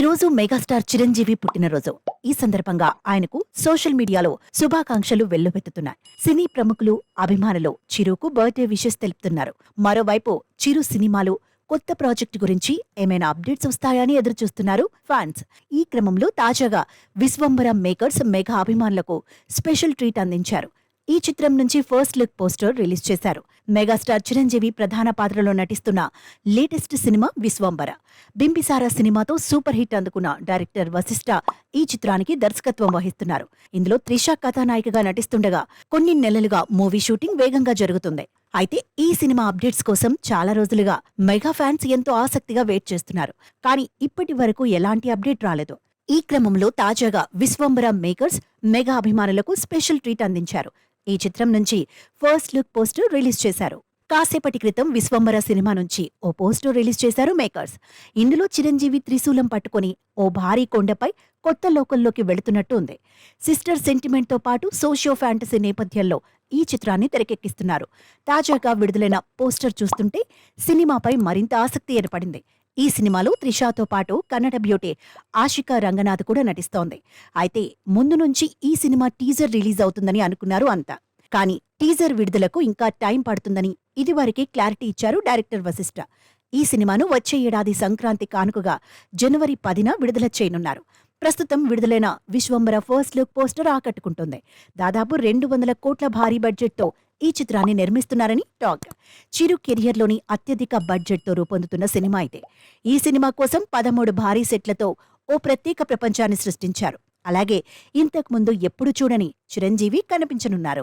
ఈరోజు రోజు మెగాస్టార్ చిరంజీవి పుట్టినరోజు. ఈ సందర్భంగా ఆయనకు సోషల్ మీడియాలో శుభాకాంక్షలు వెల్లువెత్తుతున్నాయి. సినీ ప్రముఖులు అభిమానులు చిరుకు బర్త్డే విషెస్ తెలుపుతున్నారు. మరోవైపు చిరు సినిమాలు కొత్త ప్రాజెక్టు గురించి ఏమైనా అప్డేట్స్ వస్తాయని ఎదురుచూస్తున్నారు ఫ్యాన్స్. ఈ క్రమంలో తాజాగా విశ్వంబర మేకర్స్ మెగా అభిమానులకు స్పెషల్ ట్రీట్ అందించారు. ఈ చిత్రం నుంచి ఫస్ట్ లుక్ పోస్టర్ రిలీజ్ చేశారు. మెగాస్టార్ చిరంజీవి ప్రధాన పాత్రలో నటిస్తున్న లేటెస్ట్ సినిమా విశ్వంబర. బింబిసారా సినిమాతో సూపర్ హిట్ అందుకున్న డైరెక్టర్ వశిష్ఠ ఈ చిత్రానికి దర్శకత్వం వహిస్తున్నారు. ఇందులో త్రిష కథానాయికగా నటిస్తుండగా కొన్ని నెలలుగా మూవీ షూటింగ్ వేగంగా జరుగుతుంది. అయితే ఈ సినిమా అప్డేట్స్ కోసం చాలా రోజులుగా మెగా ఫ్యాన్స్ ఎంతో ఆసక్తిగా వెయిట్ చేస్తున్నారు. కానీ ఇప్పటి వరకు ఎలాంటి అప్డేట్ రాలేదు. ఈ క్రమంలో తాజాగా విశ్వంబర మేకర్స్ మెగా అభిమానులకు స్పెషల్ ట్రీట్ అందించారు. ఈ చిత్రం నుంచి ఫస్ట్ లుక్ పోస్టర్ రిలీజ్ చేశారు. కాసేపటి క్రితం విశ్వంబర సినిమా నుంచి ఓ పోస్టర్ రిలీజ్ చేశారు మేకర్స్. ఇందులో చిరంజీవి త్రిశూలం పట్టుకొని ఓ భారీ కొండపై కొత్త లోకల్లోకి వెళుతున్నట్టు ఉంది. సిస్టర్ సెంటిమెంట్తో పాటు సోషియో ఫ్యాంటసీ నేపథ్యంలో ఈ చిత్రాన్ని తెరకెక్కిస్తున్నారు. తాజాగా విడుదలైన పోస్టర్ చూస్తుంటే సినిమాపై మరింత ఆసక్తి ఏర్పడింది. ఈ సినిమాలో త్రిషాతో పాటు కన్నడ బ్యూటీ ఆశిక రంగనాథ్ కూడా నటిస్తోంది. అయితే ముందు నుంచి ఈ సినిమా టీజర్ రిలీజ్ అవుతుందని అనుకున్నారు అంతా. కానీ టీజర్ విడుదలకు ఇంకా టైం పడుతుందని ఇదివరకే క్లారిటీ ఇచ్చారు డైరెక్టర్ వశిష్ఠ ఈ సినిమాను వచ్చే ఏడాది సంక్రాంతి కానుకగా జనవరి పదిన విడుదల చేయనున్నారు. ప్రస్తుతం విడుదలైన విశ్వంబర ఫస్ట్ లుక్ పోస్టర్ ఆకట్టుకుంటుంది. దాదాపు రెండు వందల కోట్ల భారీ బడ్జెట్తో ఈ చిత్రాన్ని నిర్మిస్తున్నారని టాక్. చిరు కెరియర్లోని అత్యధిక బడ్జెట్తో రూపొందుతున్న సినిమా అయితే ఈ సినిమా కోసం పదమూడు భారీ సెట్లతో ఓ ప్రత్యేక ప్రపంచాన్ని సృష్టించారు. అలాగే ఇంతకుముందు ఎప్పుడు చూడని చిరంజీవి కనిపించనున్నారు.